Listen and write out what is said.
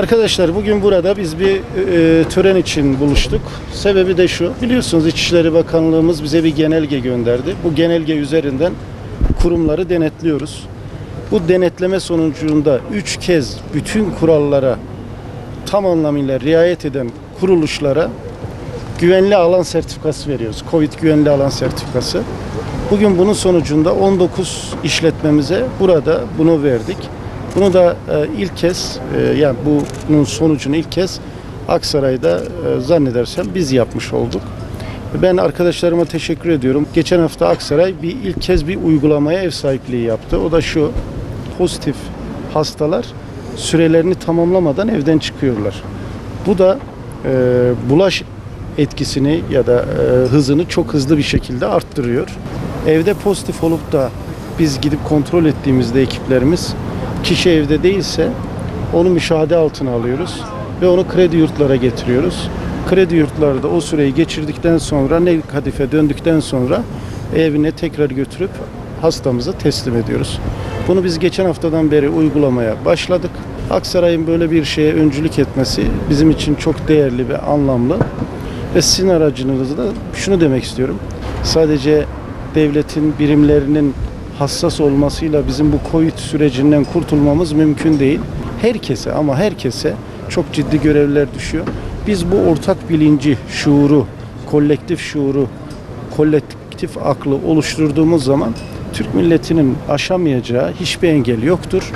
Arkadaşlar bugün burada biz bir e, tören için buluştuk. Sebebi de şu. Biliyorsunuz İçişleri Bakanlığımız bize bir genelge gönderdi. Bu genelge üzerinden kurumları denetliyoruz. Bu denetleme sonucunda 3 kez bütün kurallara tam anlamıyla riayet eden kuruluşlara güvenli alan sertifikası veriyoruz. Covid güvenli alan sertifikası. Bugün bunun sonucunda 19 işletmemize burada bunu verdik. Bunu da e, ilk kez e, yani bunun sonucunu ilk kez Aksaray'da e, zannedersem biz yapmış olduk. Ben arkadaşlarıma teşekkür ediyorum. Geçen hafta Aksaray bir ilk kez bir uygulamaya ev sahipliği yaptı. O da şu pozitif hastalar sürelerini tamamlamadan evden çıkıyorlar. Bu da e, bulaş etkisini ya da e, hızını çok hızlı bir şekilde arttırıyor. Evde pozitif olup da biz gidip kontrol ettiğimizde ekiplerimiz kişi evde değilse onu müşahede altına alıyoruz ve onu kredi yurtlara getiriyoruz. Kredi yurtları da o süreyi geçirdikten sonra negatife döndükten sonra evine tekrar götürüp hastamıza teslim ediyoruz. Bunu biz geçen haftadan beri uygulamaya başladık. Aksaray'ın böyle bir şeye öncülük etmesi bizim için çok değerli ve anlamlı. Ve sizin aracınızda da şunu demek istiyorum. Sadece devletin birimlerinin hassas olmasıyla bizim bu Covid sürecinden kurtulmamız mümkün değil. Herkese ama herkese çok ciddi görevler düşüyor. Biz bu ortak bilinci, şuuru, kolektif şuuru, kolektif aklı oluşturduğumuz zaman Türk milletinin aşamayacağı hiçbir engel yoktur.